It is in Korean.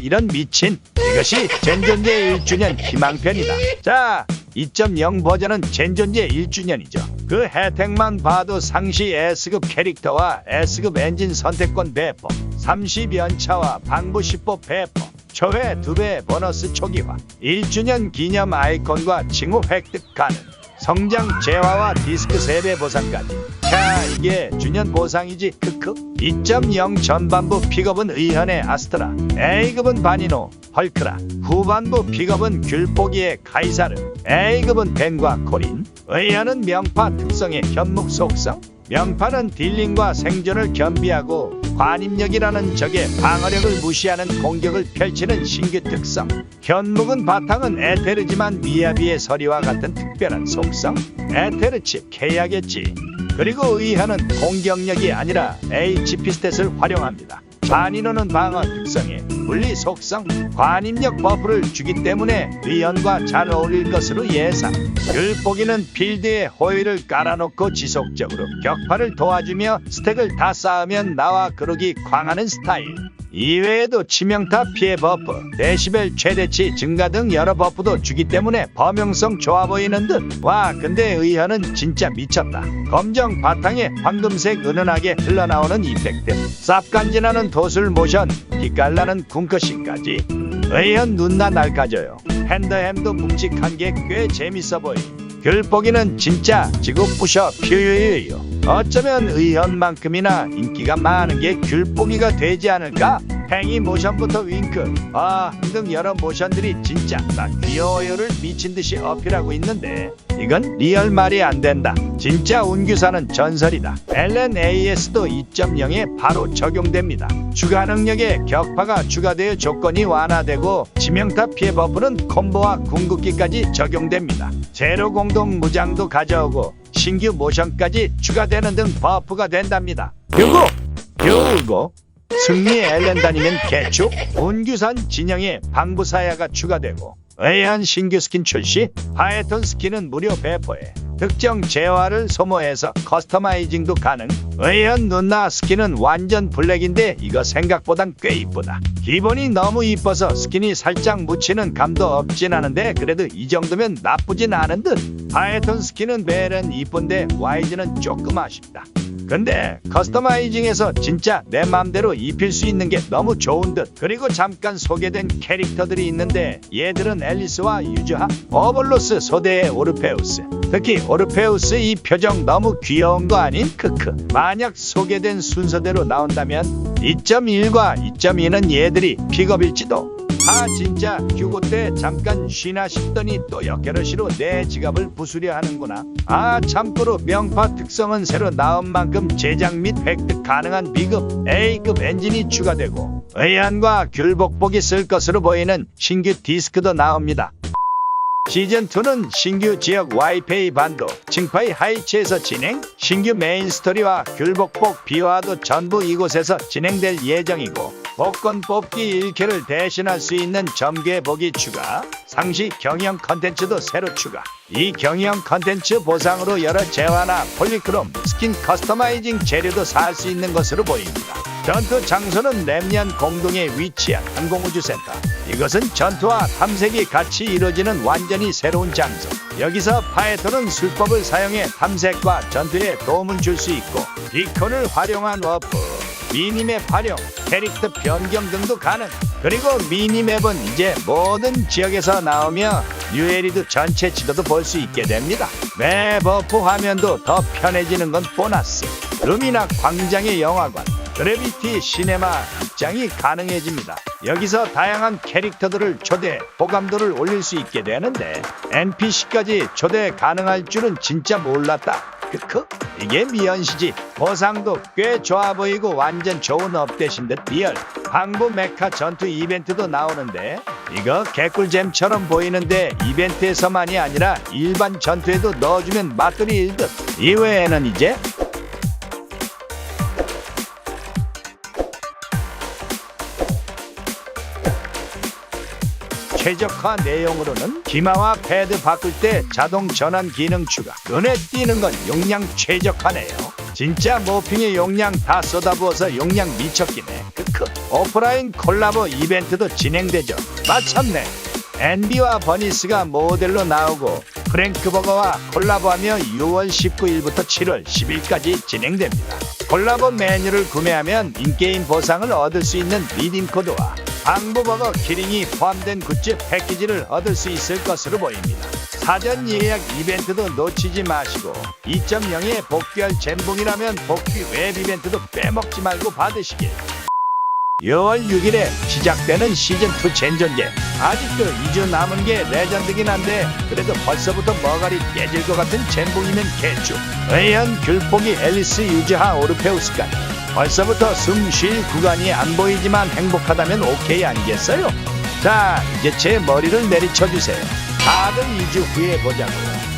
이런 미친. 이것이 젠존제 1주년 희망편이다. 자 2.0 버전은 젠존제 1주년이죠. 그 혜택만 봐도 상시 S급 캐릭터와 S급 엔진 선택권 배포 30연차와 방부 10보 배포 초회 2배 보너스 초기화 1주년 기념 아이콘과 칭호 획득 가능 성장 재화와 디스크 세배 보상까지 야 이게 주년 보상이지. 크크 2.0 전반부 픽업은 의현의 아스트라 A급은 바니노 헐크라. 후반부 픽업은 귤포기의 카이사르 A급은 벤과 코린. 의현은 명파 특성의 현묵 속성. 명파는 딜링과 생존을 겸비하고 관임력이라는 적의 방어력을 무시하는 공격을 펼치는 신규 특성. 현묵은 바탕은 에테르지만 미야비의 서리와 같은 특별한 속성. 에테르칩 케야겠지 그리고 의하는 공격력이 아니라 HP 스탯을 활용합니다 바니노는 방어 특성에 물리 속성, 관임력 버프를 주기 때문에 의연과 잘 어울릴 것으로 예상. 율보기는 필드에 호위를 깔아놓고 지속적으로 격파를 도와주며 스택을 다 쌓으면 나와 그러기 광하는 스타일. 이외에도 치명타 피해 버프, 데시벨 최대치 증가 등 여러 버프도 주기 때문에 범용성 좋아 보이는 듯. 와 근데 의현은 진짜 미쳤다. 검정 바탕에 황금색 은은하게 흘러나오는 이펙트. 쌉간지나는 도술 모션, 기깔나는 궁커싱까지. 의현 눈나 낡아져요. 핸드햄도 묵직한 게 꽤 재밌어 보이. 귤보기는 진짜 지구 부셔 퓨유유유. 어쩌면 의현만큼이나 인기가 많은 게 귤보기가 되지 않을까? 행이 모션부터 윙크, 아 등 여러 모션들이 진짜 나 귀여워요를 미친 듯이 어필하고 있는데 이건 리얼 말이 안 된다. 진짜 운규사는 전설이다. LNAS도 2.0에 바로 적용됩니다. 추가 능력에 격파가 추가되어 조건이 완화되고 치명타 피해 버프는 콤보와 궁극기까지 적용됩니다. 제로 공동 무장도 가져오고 신규 모션까지 추가되는 등 버프가 된답니다. 그리고 그리고 승리 엘렌다니면 개축 운규산 진영에 방부사야가 추가되고 의한 신규 스킨 출시 파에톤 스킨은 무료 배포해 특정 재화를 소모해서 커스터마이징도 가능. 의현 누나 스킨은 완전 블랙인데 이거 생각보단 꽤 이쁘다. 기본이 너무 이뻐서 스킨이 살짝 묻히는 감도 없진 않은데 그래도 이 정도면 나쁘진 않은 듯. 파에톤 스킨은 벨은 이쁜데 와이즈는 조금 아쉽다 근데 커스터마이징에서 진짜 내 맘대로 입힐 수 있는 게 너무 좋은 듯. 그리고 잠깐 소개된 캐릭터들이 있는데 얘들은 앨리스와 유즈하 오벌로스 소대의 오르페우스. 특히 오르페우스 이 표정 너무 귀여운 거 아닌? 크크. 만약 소개된 순서대로 나온다면 2.1과 2.2는 얘들이 픽업일지도 아 진짜. 휴고 때 잠깐 쉬나 싶더니 또 역겨러시로 내 지갑을 부수려 하는구나. 아 참고로 명파 특성은 새로 나온 만큼 제작 및 획득 가능한 B급 A급 엔진이 추가되고 의한과 귤복복이 쓸 것으로 보이는 신규 디스크도 나옵니다. 시즌2는 신규 지역 와이페이 반도 칭파이 하이츠에서 진행 신규 메인 스토리와 귤복복 비화도 전부 이곳에서 진행될 예정이고 복권 뽑기 1캐를 대신할 수 있는 점괘 보기 추가 상시 경영 컨텐츠도 새로 추가 이 경영 컨텐츠 보상으로 여러 재화나 폴리크롬 스킨 커스터마이징 재료도 살 수 있는 것으로 보입니다 전투 장소는 램년 공동에 위치한 항공우주센터. 이것은 전투와 탐색이 같이 이루어지는 완전히 새로운 장소. 여기서 파에토는 술법을 사용해 탐색과 전투에 도움을 줄 수 있고 비콘을 활용한 워프, 미니맵 활용, 캐릭터 변경 등도 가능. 그리고 미니맵은 이제 모든 지역에서 나오며 뉴에리드 전체 지도도 볼 수 있게 됩니다. 맵 버프 화면도 더 편해지는 건 보너스. 루미나 광장의 영화관, 그래비티 시네마 입장이 가능해집니다. 여기서 다양한 캐릭터들을 초대, 호감도를 올릴 수 있게 되는데 NPC까지 초대 가능할 줄은 진짜 몰랐다. 크크? 이게 미연시지. 보상도 꽤 좋아 보이고 완전 좋은 업데이트인 듯 리얼. 방부 메카 전투 이벤트도 나오는데. 이거 개꿀잼처럼 보이는데 이벤트에서만이 아니라 일반 전투에도 넣어주면 맛돌이 일 듯. 이외에는 이제 최적화 내용으로는 기마와 패드 바꿀 때 자동 전환 기능 추가. 눈에 띄는 건 용량 최적화네요. 진짜 모핑의 용량 다 쏟아부어서 용량 미쳤기네. 크크. 오프라인 콜라보 이벤트도 진행되죠. 마침내 앤비와 버니스가 모델로 나오고 프랭크버거와 콜라보하며 6월 19일부터 7월 10일까지 진행됩니다. 콜라보 메뉴를 구매하면 인게임 보상을 얻을 수 있는 리딩 코드와 방부버거 키링이 포함된 굿즈 패키지를 얻을 수 있을 것으로 보입니다. 사전 예약 이벤트도 놓치지 마시고 2.0에 복귀할 젠봉이라면 복귀 웹 이벤트도 빼먹지 말고 받으시길. 6월 6일에 시작되는 시즌2 젠전제 아직도 2주 남은 게 레전드긴 한데 그래도 벌써부터 머가리 깨질 것 같은 젠봉이면 개쭈 의연 귤포기 앨리스 유즈하 오르페우스까지 벌써부터 숨 쉴 구간이 안 보이지만 행복하다면 오케이 아니겠어요? 자 이제 제 머리를 내리쳐 주세요 다들 2주 후에 보자고요